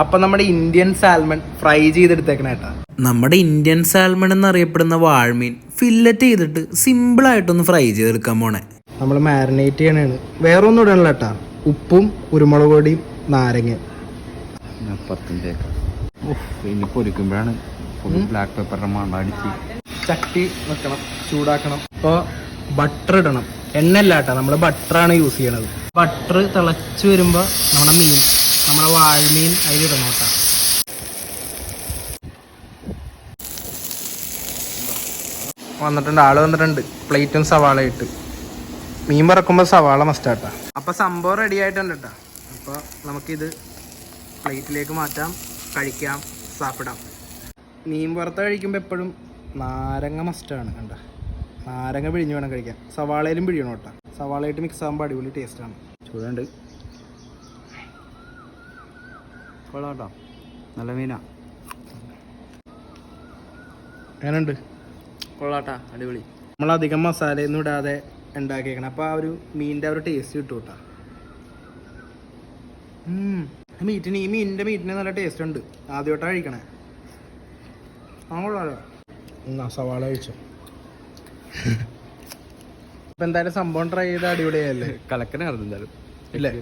അപ്പൊ നമ്മുടെ Indian salmon fry ചെയ്തെടുത്തേക്കണ കേട്ടോ നമ്മുടെ ഇന്ത്യൻ സാൽമൺ എന്നറിയപ്പെടുന്ന വാൾമീൻ ഫില്ലറ്റ് ചെയ്തിട്ട് സിമ്പിൾ സിമ്പിളായിട്ടൊന്ന് ഫ്രൈ ചെയ്തെടുക്കാൻ പോണേ. നമ്മൾ മാരിനേറ്റ് ചെയ്യണേ വേറെ ഒന്നും ഇടണില്ല കേട്ടാ ഉപ്പും കുരുമുളക് പൊടിയും നാരങ്ങ ഇനി പൊരിക്കുമ്പോഴാണ് ബ്ലാക്ക് അടിച്ച്. ചട്ടി വെക്കണം ചൂടാക്കണം. അപ്പോൾ ബട്ടർ ഇടണം. എണ്ണല്ല കേട്ടോ നമ്മൾ ബട്ടറാണ് യൂസ് ചെയ്യണത്. ബട്ടർ തിളച്ച് വരുമ്പോൾ നമ്മുടെ മീൻ നമ്മുടെ വാഴമീൻ അതിലിടണം കേട്ടോ. വന്നിട്ടുണ്ട് ആൾ വന്നിട്ടുണ്ട്. പ്ലേറ്റും സവാള ഇട്ട്. മീൻ പറക്കുമ്പോൾ സവാള മസ്റ്റാട്ടാ അപ്പോൾ സംഭവം റെഡി ആയിട്ടുണ്ട് കേട്ടോ. അപ്പോൾ നമുക്കിത് പ്ലേറ്റിലേക്ക് മാറ്റാം കഴിക്കാം സാപ്പിടാം. മീൻ പുറത്ത് കഴിക്കുമ്പോൾ എപ്പോഴും നാരങ്ങ മസ്റ്റാണ് കണ്ട. നാരങ്ങ പിഴിഞ്ഞ് വേണം കഴിക്കാൻ. സവാളയിലും പിഴിയണം കേട്ടോ. സവാളയായിട്ട് മിക്സ് ആകുമ്പോൾ അടിപൊളി ടേസ്റ്റാണ് ചൂടുണ്ട്. കൊള്ളാട്ടോ നല്ല മീനാ. എങ്ങനെയുണ്ട് കൊള്ളാട്ടാ അടിപൊളി. നമ്മളധികം മസാലയൊന്നും ഇടാതെ ഉണ്ടാക്കിയേക്കണം. അപ്പോൾ ആ ഒരു മീനിന്റെ ആ ഒരു ടേസ്റ്റ് കിട്ടും കേട്ടോ മീറ്റിന് ഈ മീനിന്റെ മീറ്റിന് നല്ല ടേസ്റ്റ് ഉണ്ട്. ആദ്യമായിട്ടാണ് കഴിക്കണേ. ആ കൊള്ളാലോ. എന്നാ സവാള കഴിച്ചു? ഇപ്പം എന്തായാലും സംഭവം ട്രൈ ചെയ്ത് അടിപൊളിയായല്ലേ? കലക്കനായിരുന്നു എന്തായാലും. ഇല്ലേ?